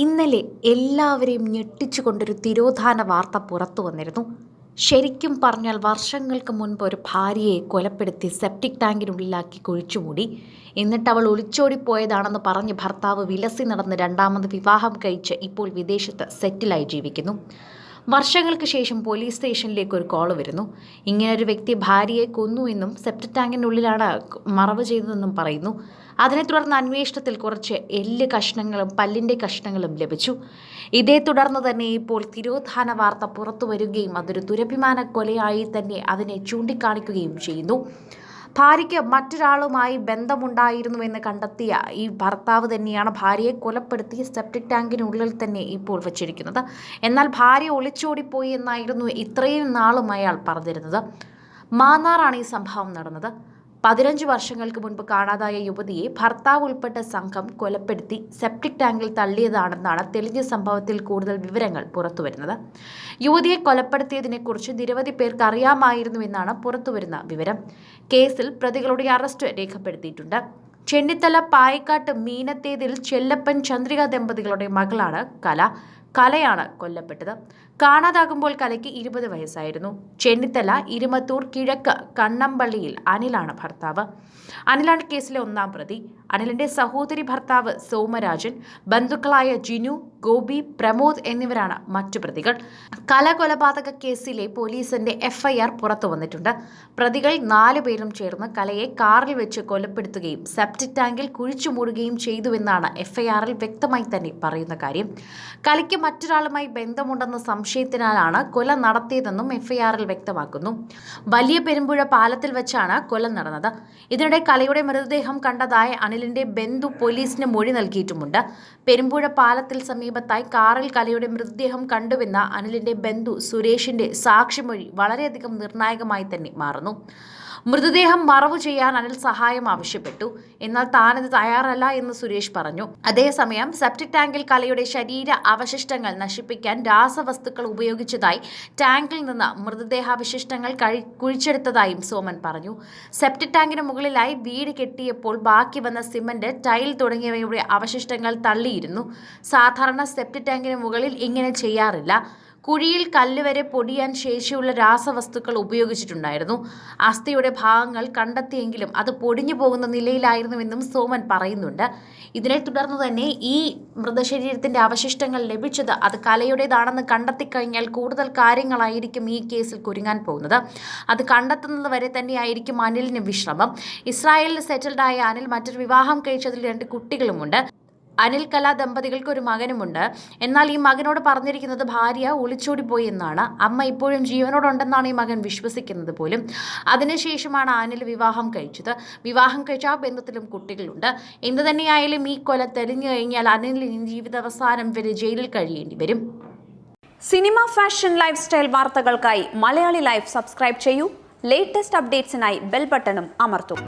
ഇന്നലെ എല്ലാവരെയും ഞെട്ടിച്ചുകൊണ്ടൊരു തിരോധാന വാർത്ത പുറത്തു വന്നിരുന്നു. ശരിക്കും പറഞ്ഞാൽ വർഷങ്ങൾക്ക് മുൻപ് ഒരു ഭാര്യയെ കൊലപ്പെടുത്തി സെപ്റ്റിക് ടാങ്കിനുള്ളിലാക്കി കുഴിച്ചുമൂടി. എന്നിട്ട് അവൾ ഒളിച്ചോടിപ്പോയതാണെന്ന് പറഞ്ഞ് ഭർത്താവ് വിലസി നടന്ന് രണ്ടാമത് വിവാഹം കഴിച്ച് ഇപ്പോൾ വിദേശത്ത് സെറ്റിലായി ജീവിക്കുന്നു. വർഷങ്ങൾക്ക് ശേഷം പോലീസ് സ്റ്റേഷനിലേക്ക് ഒരു കോൾ വരുന്നു. ഇങ്ങനൊരു വ്യക്തി ഭാര്യയെ കൊന്നു എന്നും സെപ്റ്റിക് ടാങ്കിനുള്ളിലാണ് മറവ് ചെയ്തതെന്നും പറയുന്നു. അതിനെ തുടർന്ന് അന്വേഷണത്തിൽ കുറച്ച് എല്ല് കഷ്ണങ്ങളും പല്ലിന്റെ കഷ്ണങ്ങളും ലഭിച്ചു. ഇതേ തുടർന്ന് തന്നെ ഇപ്പോൾ തിരോധാന വാർത്ത പുറത്തു വരികയും അതൊരു ദുരഭിമാന കൊലയായി തന്നെ അതിനെ ചൂണ്ടിക്കാണിക്കുകയും ചെയ്യുന്നു. ഭാര്യയ്ക്ക് മറ്റൊരാളുമായി ബന്ധമുണ്ടായിരുന്നു എന്ന് കണ്ടെത്തിയ ഈ ഭർത്താവ് തന്നെയാണ് ഭാര്യയെ കൊലപ്പെടുത്തി സെപ്റ്റിക് ടാങ്കിനുള്ളിൽ തന്നെ ഇപ്പോൾ വച്ചിരിക്കുന്നത്. എന്നാൽ ഭാര്യ ഒളിച്ചോടിപ്പോയി എന്നായിരുന്നു ഇത്രയും നാളും അയാൾ പറഞ്ഞിരുന്നത്. മാന്നാറാണ് ഈ സംഭവം നടന്നത്. പതിനഞ്ച് വർഷങ്ങൾക്ക് മുൻപ് കാണാതായ യുവതിയെ ഭർത്താവ് ഉൾപ്പെട്ട സംഘം കൊലപ്പെടുത്തി സെപ്റ്റിക് ടാങ്കിൽ തള്ളിയതാണെന്നാണ് തെളിഞ്ഞ സംഭവത്തിൽ കൂടുതൽ വിവരങ്ങൾ പുറത്തുവരുന്നത്. യുവതിയെ കൊലപ്പെടുത്തിയതിനെക്കുറിച്ച് നിരവധി പേർക്ക് അറിയാമായിരുന്നുവെന്നാണ് പുറത്തുവരുന്ന വിവരം. കേസിൽ പ്രതികളുടെ അറസ്റ്റ് രേഖപ്പെടുത്തിയിട്ടുണ്ട്. ചെന്നിത്തല പായക്കാട്ട് മീനത്തേതിൽ ചെല്ലപ്പൻ ചന്ദ്രിക ദമ്പതികളുടെ മകളാണ് കല. കലയാണ് കൊല്ലപ്പെട്ടത്. കാണാതാകുമ്പോൾ കലയ്ക്ക് ഇരുപത് വയസ്സായിരുന്നു. ചെന്നിത്തല ഇരുമത്തൂർ കിഴക്ക് കണ്ണമ്പള്ളിയിൽ അനിലാണ് ഭർത്താവ്. അനിലാണ് കേസിലെ ഒന്നാം പ്രതി. അനിലിന്റെ സഹോദരി ഭർത്താവ് സോമരാജൻ ബന്ധുക്കളായ ജിനു ഗോപി പ്രമോദ് എന്നിവരാണ് മറ്റു പ്രതികൾ. കലകൊലപാതക കേസിലെ പോലീസിന്റെ എഫ്ഐആർ പുറത്തു വന്നിട്ടുണ്ട്. പ്രതികൾ നാലു പേരും ചേർന്ന് കലയെ കാറിൽ വെച്ച് കൊലപ്പെടുത്തുകയും സെപ്റ്റിക് ടാങ്കിൽ കുഴിച്ചു മൂടുകയും ചെയ്തുവെന്നാണ് എഫ്ഐആറിൽ വ്യക്തമായി തന്നെ പറയുന്ന കാര്യം. കലയ്ക്ക് മറ്റൊരാളുമായി ബന്ധമുണ്ടെന്ന സംശയത്തിനാലാണ് കൊല നടത്തിയതെന്നും എഫ്ഐആറിൽ വ്യക്തമാക്കുന്നു. വലിയ പെരുമ്പുഴ പാലത്തിൽ വെച്ചാണ് കൊല നടന്നത്. ഇതിനിടെ കലയുടെ മൃതദേഹം കണ്ടതായ അനിലിന്റെ ബന്ധു പോലീസിന് മൊഴി നൽകിയിട്ടുമുണ്ട്. പെരുമ്പുഴ പാലത്തിൽ സമീപത്തായി കാറിൽ കലയുടെ മൃതദേഹം കണ്ടുവെന്ന അനിലിന്റെ ബന്ധു സുരേഷിന്റെ സാക്ഷിമൊഴി വളരെയധികം നിർണായകമായി തന്നെ മാറുന്നു. മൃതദേഹം മറവ് ചെയ്യാൻ അനിൽ സഹായം ആവശ്യപ്പെട്ടു. എന്നാൽ താനത് തയ്യാറല്ല എന്ന് സുരേഷ് പറഞ്ഞു. അതേസമയം സെപ്റ്റിക് ടാങ്കിൽ കലയുടെ ശരീര അവശിഷ്ടങ്ങൾ നശിപ്പിക്കാൻ രാസവസ്തുക്കൾ ഉപയോഗിച്ചതായി ടാങ്കിൽ നിന്ന് മൃതദേഹാവശിഷ്ടങ്ങൾ കഴി കുഴിച്ചെടുത്തതായും സോമൻ പറഞ്ഞു. സെപ്റ്റിക് ടാങ്കിന് മുകളിലായി വീട് കെട്ടിയപ്പോൾ ബാക്കി വന്ന സിമന്റ് ടൈൽ തുടങ്ങിയവയുടെ അവശിഷ്ടങ്ങൾ തള്ളിയിരുന്നു. സാധാരണ സെപ്റ്റിക് ടാങ്കിന് മുകളിൽ ഇങ്ങനെ ചെയ്യാറില്ല. കുഴിയിൽ കല്ല് വരെ പൊടിയാൻ ശേഷിയുള്ള രാസവസ്തുക്കൾ ഉപയോഗിച്ചിട്ടുണ്ടായിരുന്നു. അസ്ഥിയുടെ ഭാഗങ്ങൾ കണ്ടെത്തിയെങ്കിലും അത് പൊടിഞ്ഞു പോകുന്ന നിലയിലായിരുന്നുവെന്നും സോമൻ പറയുന്നുണ്ട്. ഇതിനെ തുടർന്ന് തന്നെ ഈ മൃതശരീരത്തിന്റെ അവശിഷ്ടങ്ങൾ ലഭിച്ചത് അത് കലയുടേതാണെന്ന് കണ്ടെത്തിക്കഴിഞ്ഞാൽ കൂടുതൽ കാര്യങ്ങളായിരിക്കും ഈ കേസിൽ കുരുങ്ങാൻ പോകുന്നത്. അത് കണ്ടെത്തുന്നത് വരെ തന്നെയായിരിക്കും അനിലിന് വിശ്രമം. ഇസ്രായേലിൽ സെറ്റിൽഡായ അനിൽ മറ്റൊരു വിവാഹം കഴിച്ചതിൽ രണ്ട് കുട്ടികളുമുണ്ട്. അനിൽ കല ദമ്പതികൾക്ക് ഒരു മകനുമുണ്ട്. എന്നാൽ ഈ മകനോട് പറഞ്ഞിരിക്കുന്നത് ഭാര്യ ഒളിച്ചോടി പോയി എന്നാണ്. അമ്മ ഇപ്പോഴും ജീവനോടുണ്ടെന്നാണ് ഈ മകൻ വിശ്വസിക്കുന്നത് പോലും. അതിനുശേഷമാണ് അനിൽ വിവാഹം കഴിച്ചത്. വിവാഹം കഴിച്ച ആ ബന്ധത്തിലും കുട്ടികളുണ്ട്. എന്തു തന്നെയായാലും ഈ കൊല തെളിഞ്ഞു കഴിഞ്ഞാൽ അനിലിന് ജീവിതാവസാനം വരെ ജയിലിൽ കഴിയേണ്ടി വരും. സിനിമ ഫാഷൻ ലൈഫ് സ്റ്റൈൽ വാർത്തകൾക്കായി മലയാളി ലൈഫ് സബ്സ്ക്രൈബ് ചെയ്യൂ. ലേറ്റസ്റ്റ് അപ്ഡേറ്റ്സിനായി ബെൽ ബട്ടണും അമർത്തും.